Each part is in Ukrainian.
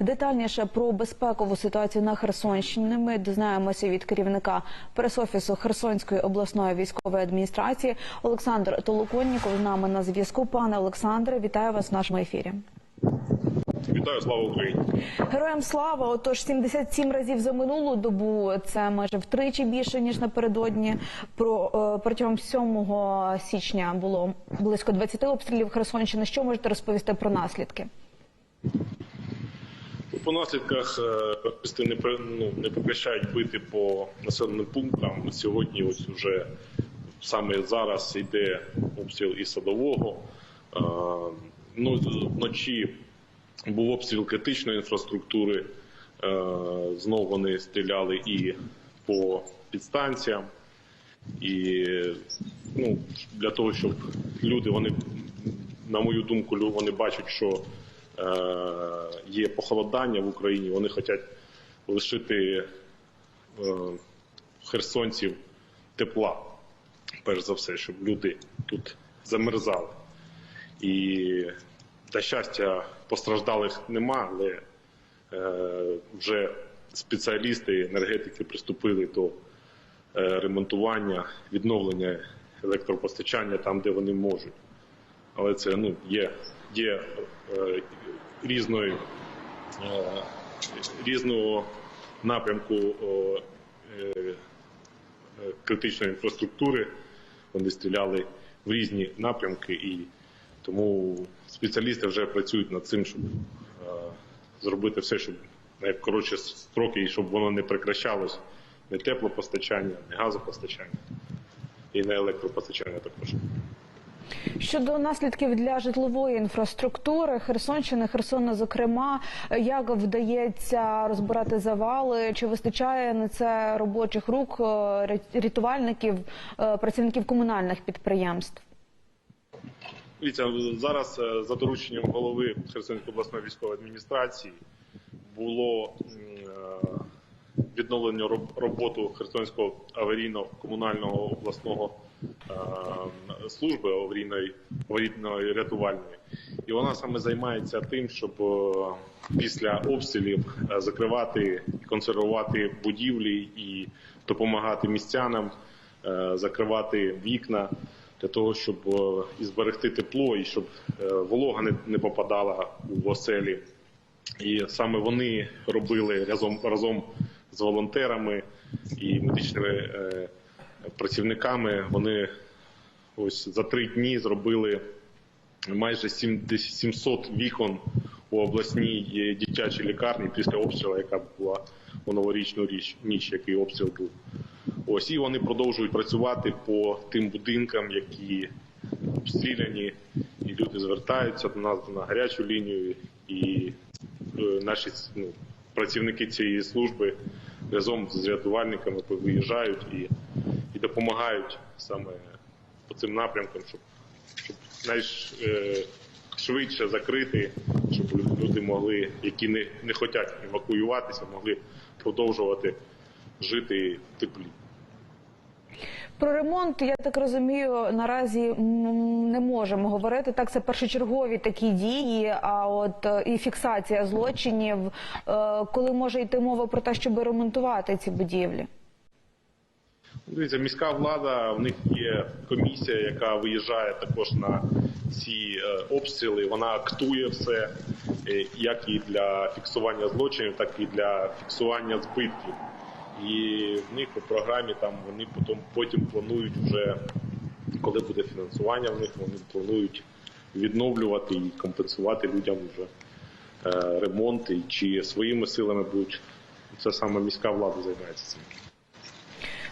Детальніше про безпекову ситуацію на Херсонщині ми дізнаємося від керівника пресофісу Херсонської обласної військової адміністрації Олександр Толоконніков. з нами на зв'язку. Пане Олександре, вітаю вас в нашому ефірі. Вітаю, слава Україні! Героям слава! Отож, 77 разів за минулу добу це майже втричі більше ніж напередодні. Про е, протягом 7 січня було близько 20 обстрілів Херсонщини. Що можете розповісти про наслідки? По наслідках е, не пер- ну, не прекращають бити по населеним пунктам. Сьогодні, ось вже саме зараз йде обстріл і садового. Е, Ну вночі був обстріл критичної інфраструктури. Е, Знову вони стріляли і по підстанціям. І ну, для того, щоб люди, вони, на мою думку, вони бачать, що є похолодання в Україні, вони хочуть лишити е, херсонців тепла, перш за все, щоб люди тут замерзали. І на щастя, постраждалих нема, але е, вже спеціалісти, енергетики приступили до е, ремонтування, відновлення електропостачання там, де вони можуть. Але це ну, є, є е, різної, е, різного напрямку е, е, критичної інфраструктури. Вони стріляли в різні напрямки, і тому спеціалісти вже працюють над цим, щоб зробити все, щоб найкоротші строки, і щоб воно не прекращалось не теплопостачання, не газопостачання і не електропостачання також. Щодо наслідків для житлової інфраструктури Херсонщини, Херсона, зокрема, як вдається розбирати завали? Чи вистачає на це робочих рук, е, рятувальників, е, працівників комунальних підприємств? Дивіться, зараз е, за дорученням голови Херсонської обласної військової адміністрації було відновлено роботу Херсонського аварійно-комунального обласного служби аварійної, аварійної рятувальної. І вона саме займається тим, щоб е, після обстрілів е, закривати і консервувати будівлі і допомагати містянам е, закривати вікна для того, щоб е, і зберегти тепло і щоб е, волога не, попадала у оселі. І саме вони робили разом разом з волонтерами і медичними е, працівниками. Вони ось за три дні зробили майже 70 700 вікон у обласній е, дитячій лікарні після обстрілу, яка була у новорічну річ, ніч, який обстріл був. Ось і вони продовжують працювати по тим будинкам, які обстріляні, і люди звертаються до нас на гарячу лінію, і е, наші ну, працівники цієї служби разом з рятувальниками виїжджають і, і допомагають саме по цим напрямкам, щоб, щоб найшвидше закрити, щоб люди могли, які не, не хочуть евакуюватися, могли продовжувати жити теплі. Про ремонт, я так розумію, наразі не можемо говорити. Так, це першочергові такі дії. А от е, і фіксація злочинів, е, коли може йти мова про те, щоб ремонтувати ці будівлі. Дивіться, міська влада, в них є комісія, яка виїжджає також на ці е, обстріли. Вона актує все, е, як і для фіксування злочинів, так і для фіксування збитків. І в них у програмі там вони потім потім планують вже, коли буде фінансування, в них вони планують відновлювати і компенсувати людям вже е, ремонт, і чи своїми силами будуть. Це саме міська влада займається цим.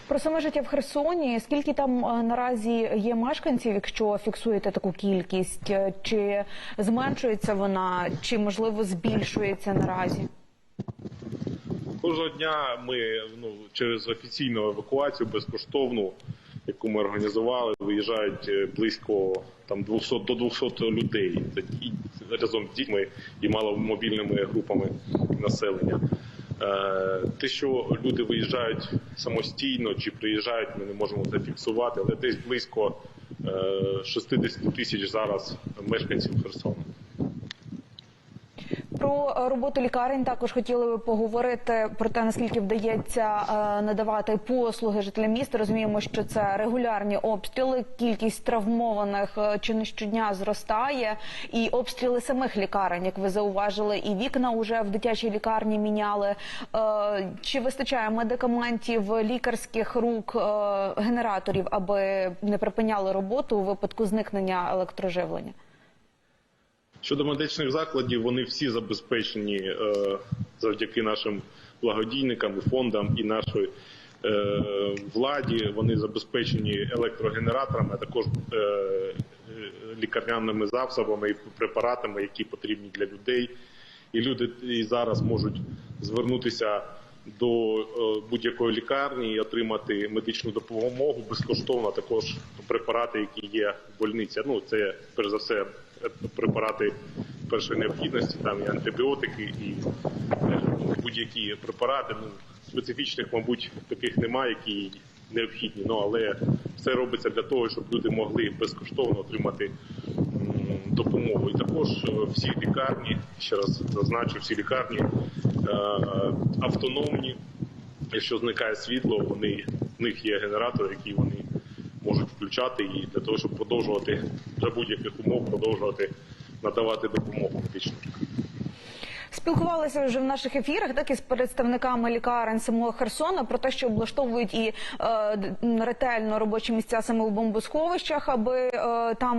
Про саме життя в Херсоні. Скільки там е, наразі є мешканців, якщо фіксуєте таку кількість, Е, чи зменшується вона, чи можливо збільшується наразі? Кожного дня ми ну, через офіційну евакуацію безкоштовну, яку ми організували, виїжджають е, близько там 200 до 200 людей Це разом з дітьми і маломобільними групами населення. Е, Те, що люди виїжджають самостійно чи приїжджають, ми не можемо це фіксувати, але десь близько е, 60 тисяч зараз мешканців Херсону. Про роботу лікарень також хотіли би поговорити про те, наскільки вдається е, надавати послуги жителям міста. Розуміємо, що це регулярні обстріли. Кількість травмованих е, чи не щодня зростає, і обстріли самих лікарень, як ви зауважили, і вікна вже в дитячій лікарні міняли. Е, Чи вистачає медикаментів, лікарських рук, генераторів, аби не припиняли роботу у випадку зникнення електроживлення? Щодо медичних закладів, вони всі забезпечені е, завдяки нашим благодійникам, фондам і нашої е, владі. Вони забезпечені електрогенераторами, а також е, лікарняними засобами і препаратами, які потрібні для людей. І люди і зараз можуть звернутися до е, будь-якої лікарні і отримати медичну допомогу безкоштовно. Також препарати, які є в больниці. Ну це перш за все е, препарати першої необхідності, там і антибіотики, і е, будь-які препарати. Ну специфічних, мабуть, таких немає, які необхідні. Ну але все робиться для того, щоб люди могли безкоштовно отримати допомогу. І також всі лікарні, ще раз зазначу, всі лікарні автономні. Якщо зникає світло, вони в них є генератори, який вони можуть включати і для того, щоб продовжувати за будь-яких умов продовжувати надавати допомогу медичну. Спілкувалися вже в наших ефірах, так і з представниками лікарень самого Херсона про те, що облаштовують і е, ретельно робочі місця саме у бомбосховищах, аби е, там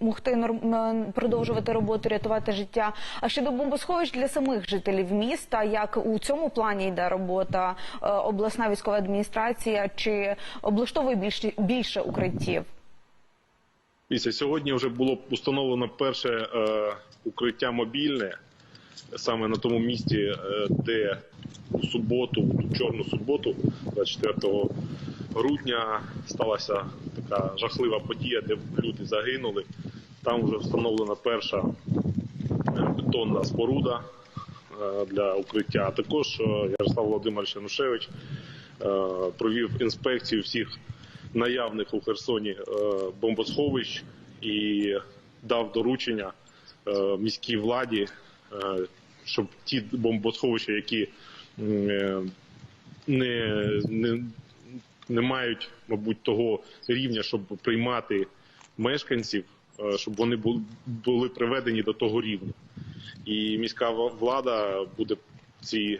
могти норм- продовжувати роботу, рятувати життя. А щодо бомбосховищ для самих жителів міста, як у цьому плані йде робота е, обласна військова адміністрація, чи облаштовує більше більше укриттів? Дивіться, сьогодні вже було установлено перше е, укриття мобільне саме на тому місці, е, де у суботу, у чорну суботу, 24 грудня, сталася така жахлива подія, де люди загинули. Там вже встановлена перша е, бетонна споруда е, для укриття. А також Ярослав Володимирович Янушевич провів інспекцію всіх наявних у Херсоні бомбосховищ і дав доручення міській владі, щоб ті бомбосховища, які е, не, не, не мають, мабуть, того рівня, щоб приймати мешканців, е, щоб вони були приведені до того рівня. І міська влада буде ці